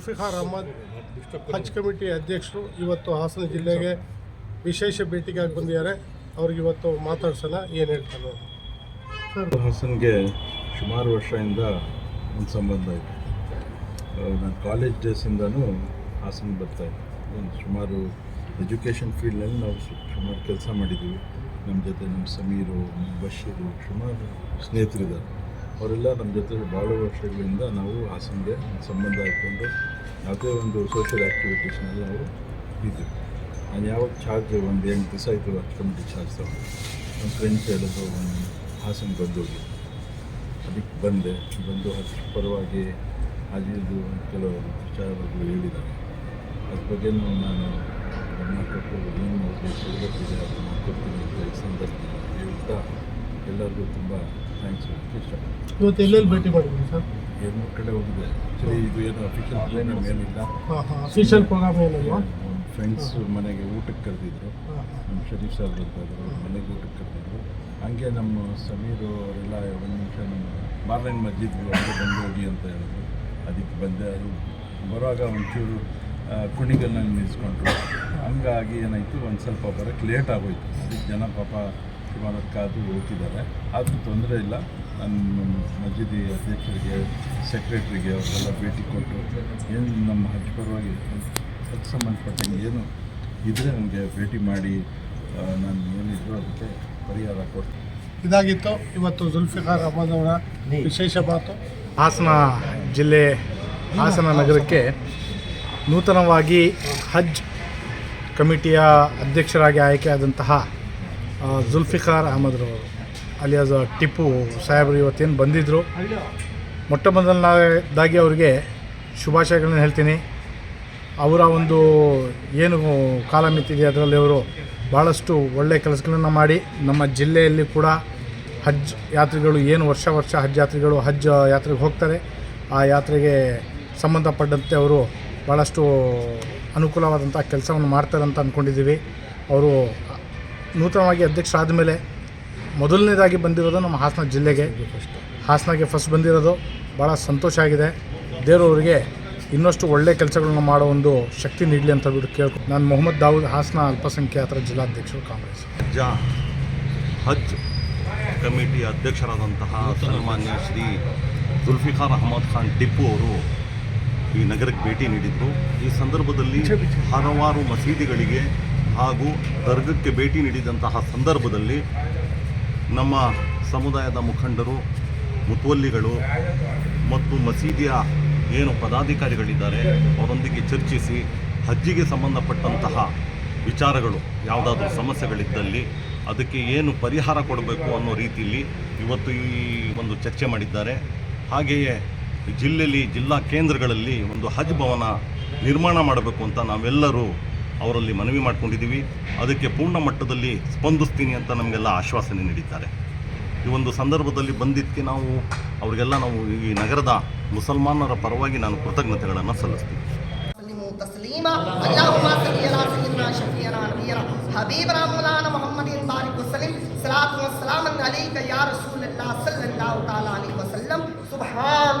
ಜುಲ್ಫಿಕಾರ್ ಅಹಮದ್ ಹಜ್ committee ಅಧ್ಯಕ್ಷರು ಇವತ್ತು ಹಾಸನ ಜಿಲ್ಲೆಗೆ ವಿಶೇಷ ಭೇಟಿಗಾಗಿ ಬಂದಿದ್ದಾರೆ. ಅವ್ರಿಗೆ ಇವತ್ತು ಮಾತಾಡ್ಸೋಣ, ಏನು ಹೇಳ್ತಾರೆ ಸರ್, ಹಾಸನ್ಗೆ ಸುಮಾರು ವರ್ಷದಿಂದ ಒಂದು ಸಂಬಂಧ ಇದೆ. ನಾನು ಕಾಲೇಜ್ ಡೇಸಿಂದನೂ ಹಾಸನ ಬರ್ತಾ ಇದ್ದೆ. ಒಂದು ಸುಮಾರು ಎಜುಕೇಷನ್ ಫೀಲ್ಡಲ್ಲಿ ನಾವು ಸುಮಾರು ಕೆಲಸ ಮಾಡಿದ್ದೀವಿ. ನಮ್ಮ ಜೊತೆ ನಮ್ಮ ಸಮೀರು, ನಮ್ಮ ಬಶೀರು, ಸುಮಾರು ಸ್ನೇಹಿತರಿದ್ದಾರೆ. ಅವರೆಲ್ಲ ನಮ್ಮ ಜೊತೆ ಭಾಳ ವರ್ಷಗಳಿಂದ ನಾವು ಹಾಸನ್ಗೆ ಸಂಬಂಧ ಹಾಕ್ಕೊಂಡು ಯಾವುದೇ ಒಂದು ಸೋಷಿಯಲ್ ಆ್ಯಕ್ಟಿವಿಟೀಸ್ನಲ್ಲಿ ನಾವು ಇದ್ದೀವಿ. ನಾನು ಯಾವಾಗ ಚಾರ್ಜ್ ಒಂದು ಎಂಟು ದಿವಸ ಆಯಿತು ಅಷ್ಟು ಕಮಿಟಿ ಚಾರ್ಜ್ ತಗೊಂಡು. ನಮ್ಮ ಫ್ರೆಂಡ್ಸ್ ಹೇಳಿದ್ರು ಒಂದು ಹಾಸನ ಬಂದೋಗಿ. ಅದಕ್ಕೆ ಬಂದೆ. ಬಂದು ಹಜ್ ಪರವಾಗಿ ಹಾಜಿದು ಕೆಲವು ವಿಚಾರಗಳು ಹೇಳಿದ್ದಾರೆ. ಅದ್ರ ಬಗ್ಗೆ ನಾನು ಕೊಟ್ಟು ಏನು ಅದನ್ನು ಮಾಡ್ಕೊಡ್ತೀನಿ ಅಂತ ಸಂದರ್ಭದಲ್ಲಿ ಹೇಳ್ತಾ ಎಲ್ಲರಿಗೂ ತುಂಬ ಥ್ಯಾಂಕ್ಸ್ ಇವತ್ತು ಎಲ್ಲೆಲ್ಲಿ ಭೇಟಿ ಮಾಡಿದ್ರಿ ಸರ್ ಮೂರು ಕಡೆ ಹೋಗಿದೆ ಆ್ಯಕ್ಚುಲಿ ಇದು ಏನು ಅಫಿಷಿಯಲ್ ಪ್ರೋಗ್ರಾಮ್ ಏನಿಲ್ಲ. ಅಫಿಷಿಯಲ್ ಪ್ರೋಗ್ರಾಮ್ ಏನಿಲ್ಲ ಫ್ರೆಂಡ್ಸ್ ಮನೆಗೆ ಊಟಕ್ಕೆ ಕರೆದಿದ್ರು. ನಮ್ಮ ಶರೀಫ್ ಸಾಹೇಬ್ ಅಂತ ಇದ್ರು ಮನೆಗೆ ಊಟಕ್ಕೆ ಕರೆದಿದ್ರು. ಹಂಗೆ ನಮ್ಮ ಸಮೀರ್ ಅವರೆಲ್ಲ ಒಂದು ನಿಮಿಷ ನಮ್ಮ ಮಾರ್ಲೈನ್ ಮಸ್ಜಿದ್ಗಳು ಬಂದು ಹೋಗಿ ಅಂತ ಹೇಳಿದ್ರು. ಅದಕ್ಕೆ ಬಂದೆ. ಅದು ಬರುವಾಗ ಒಂಚೂರು ಕುಣಿಗಳನ್ನ ಕುಣಿಗಲ್ನಲ್ಲಿ ನಿಲ್ಲಿಸ್ಕೊಂಡ್ರು ಹಂಗಾಗಿ ಏನಾಯಿತು ಒಂದು ಸ್ವಲ್ಪ ಬರೋಕ್ಕೆ ಲೇಟ್ ಆಗೋಯ್ತು. ಅದಕ್ಕೆ ಜನ ಪಾಪ ಸುಮಾರು ಕಾದು ಹೋಗ್ತಿದ್ದಾರೆ. ಆದರೂ ತೊಂದರೆ ಇಲ್ಲ. ನನ್ನ ಮಸ್ಜಿದಿ ಅಧ್ಯಕ್ಷರಿಗೆ ಸೆಕ್ರೆಟ್ರಿಗೆ ಅವರೆಲ್ಲ ಭೇಟಿ ಕೊಟ್ಟು ಏನು ನಮ್ಮ ಹಜ್ ಪರವಾಗಿ ಅದಕ್ಕೆ ಸಂಬಂಧಪಟ್ಟಂಗೆ ಏನು ಇದ್ದರೆ ನನಗೆ ಭೇಟಿ ಮಾಡಿ ನಾನು ಏನಿದ್ರು ಅದಕ್ಕೆ ಪರಿಹಾರ ಕೊಡ್ತೀನಿ. ಇದಾಗಿತ್ತು. ಇವತ್ತು ಜುಲ್ಫಿಕಾರ್ ಅಹಮದ್ ಅವರ ವಿಶೇಷ ಮಾತು. ಹಾಸನ ಜಿಲ್ಲೆ ಹಾಸನ ನಗರಕ್ಕೆ ನೂತನವಾಗಿ ಹಜ್ ಕಮಿಟಿಯ ಅಧ್ಯಕ್ಷರಾಗಿ ಆಯ್ಕೆಯಾದಂತಹ ಜುಲ್ಫಿಕಾರ್ ಅಹಮದ್ರವರು ಅಲಿಯಾಸ್ ಟಿಪ್ಪು ಸಾಹೇಬರು ಇವತ್ತೇನು ಬಂದಿದ್ದರು ಮೊಟ್ಟ ಮೊದಲನೇದಾಗಿ ಅವರಿಗೆ ಶುಭಾಶಯಗಳನ್ನ ಹೇಳ್ತೀನಿ. ಅವರ ಒಂದು ಏನು ಕಾಲಮಿತಿದೆ ಅದರಲ್ಲಿ ಅವರು ಭಾಳಷ್ಟು ಒಳ್ಳೆಯ ಕೆಲಸಗಳನ್ನು ಮಾಡಿ, ನಮ್ಮ ಜಿಲ್ಲೆಯಲ್ಲಿ ಕೂಡ ಹಜ್ ಯಾತ್ರಿಗಳು ಏನು ವರ್ಷ ವರ್ಷ ಹಜ್ ಯಾತ್ರಿಗಳು ಹಜ್ ಯಾತ್ರೆಗೆ ಹೋಗ್ತಾರೆ, ಆ ಯಾತ್ರೆಗೆ ಸಂಬಂಧಪಟ್ಟಂತೆ ಅವರು ಭಾಳಷ್ಟು ಅನುಕೂಲವಾದಂಥ ಕೆಲಸವನ್ನು ಮಾಡ್ತಾರೆ ಅಂತ ಅಂದ್ಕೊಂಡಿದ್ದೀವಿ ಅವರು ನೂತನವಾಗಿ ಅಧ್ಯಕ್ಷರಾದ ಮೇಲೆ ಮೊದಲನೇದಾಗಿ ಬಂದಿರೋದು ನಮ್ಮ ಹಾಸನ ಜಿಲ್ಲೆಗೆ. ಹಾಸನಗೆ ಫಸ್ಟ್ ಬಂದಿರೋದು. ಭಾಳ ಸಂತೋಷ ಆಗಿದೆ. ದೇವರವರಿಗೆ ಇನ್ನಷ್ಟು ಒಳ್ಳೆಯ ಕೆಲಸಗಳನ್ನ ಮಾಡೋ ಒಂದು ಶಕ್ತಿ ನೀಡಲಿ ಅಂತ ಬಿಟ್ಟು ಕೇಳ್ಕೊ ನಾನು ಮೊಹಮ್ಮದ್ ದಾವೂದ್ ಹಾಸನ ಅಲ್ಪಸಂಖ್ಯಾತರ ಜಿಲ್ಲಾಧ್ಯಕ್ಷರು ಕಾಂಗ್ರೆಸ್. ಜಾ ಹಜ್ ಕಮಿಟಿ ಅಧ್ಯಕ್ಷರಾದಂತಹ ಸನ್ಮಾನ್ಯ ಶ್ರೀ ಜುಲ್ಫಿಕಾರ್ ಅಹಮದ್ ಖಾನ್ ಟಿಪ್ಪು ಅವರು ಈ ನಗರಕ್ಕೆ ಭೇಟಿ ನೀಡಿದರು. ಈ ಸಂದರ್ಭದಲ್ಲಿ ಹಲವಾರು ಮಸೀದಿಗಳಿಗೆ ಹಾಗೂ ದರ್ಗಕ್ಕೆ ಭೇಟಿ ನೀಡಿದಂತಹ ಸಂದರ್ಭದಲ್ಲಿ ನಮ್ಮ ಸಮುದಾಯದ ಮುಖಂಡರು, ಮುತುವಲ್ಲಿಗಳು ಮತ್ತು ಮಸೀದಿಯ ಏನು ಪದಾಧಿಕಾರಿಗಳಿದ್ದಾರೆ, ಅವರೊಂದಿಗೆ ಚರ್ಚಿಸಿ ಹಜ್ಜಿಗೆ ಸಂಬಂಧಪಟ್ಟಂತಹ ವಿಚಾರಗಳು, ಯಾವುದಾದ್ರೂ ಸಮಸ್ಯೆಗಳಿದ್ದಲ್ಲಿ ಅದಕ್ಕೆ ಏನು ಪರಿಹಾರ ಕೊಡಬೇಕು ಅನ್ನೋ ರೀತಿಯಲ್ಲಿ ಇವತ್ತು ಈ ಒಂದು ಚರ್ಚೆ ಮಾಡಿದ್ದಾರೆ. ಹಾಗೆಯೇ ಜಿಲ್ಲೆಯಲ್ಲಿ ಜಿಲ್ಲಾ ಕೇಂದ್ರಗಳಲ್ಲಿ ಒಂದು ಹಜ್ ಭವನ ನಿರ್ಮಾಣ ಮಾಡಬೇಕು ಅಂತ ನಾವೆಲ್ಲರೂ ಅವರಲ್ಲಿ ಮನವಿ ಮಾಡಿಕೊಂಡಿದ್ದೀವಿ. ಅದಕ್ಕೆ ಪೂರ್ಣ ಮಟ್ಟದಲ್ಲಿ ಸ್ಪಂದಿಸ್ತೀನಿ ಅಂತ ನಮಗೆಲ್ಲ ಆಶ್ವಾಸನೆ ನೀಡಿದ್ದಾರೆ. ಈ ಒಂದು ಸಂದರ್ಭದಲ್ಲಿ ಬಂದಿದ್ದಕ್ಕೆ ನಾವು, ಅವರಿಗೆಲ್ಲ ನಾವು ಈ ನಗರದ ಮುಸಲ್ಮಾನರ ಪರವಾಗಿ ನಾನು ಕೃತಜ್ಞತೆಗಳನ್ನು ಸಲ್ಲಿಸ್ತೀನಿ. ಸುಬ್ಹಾನ್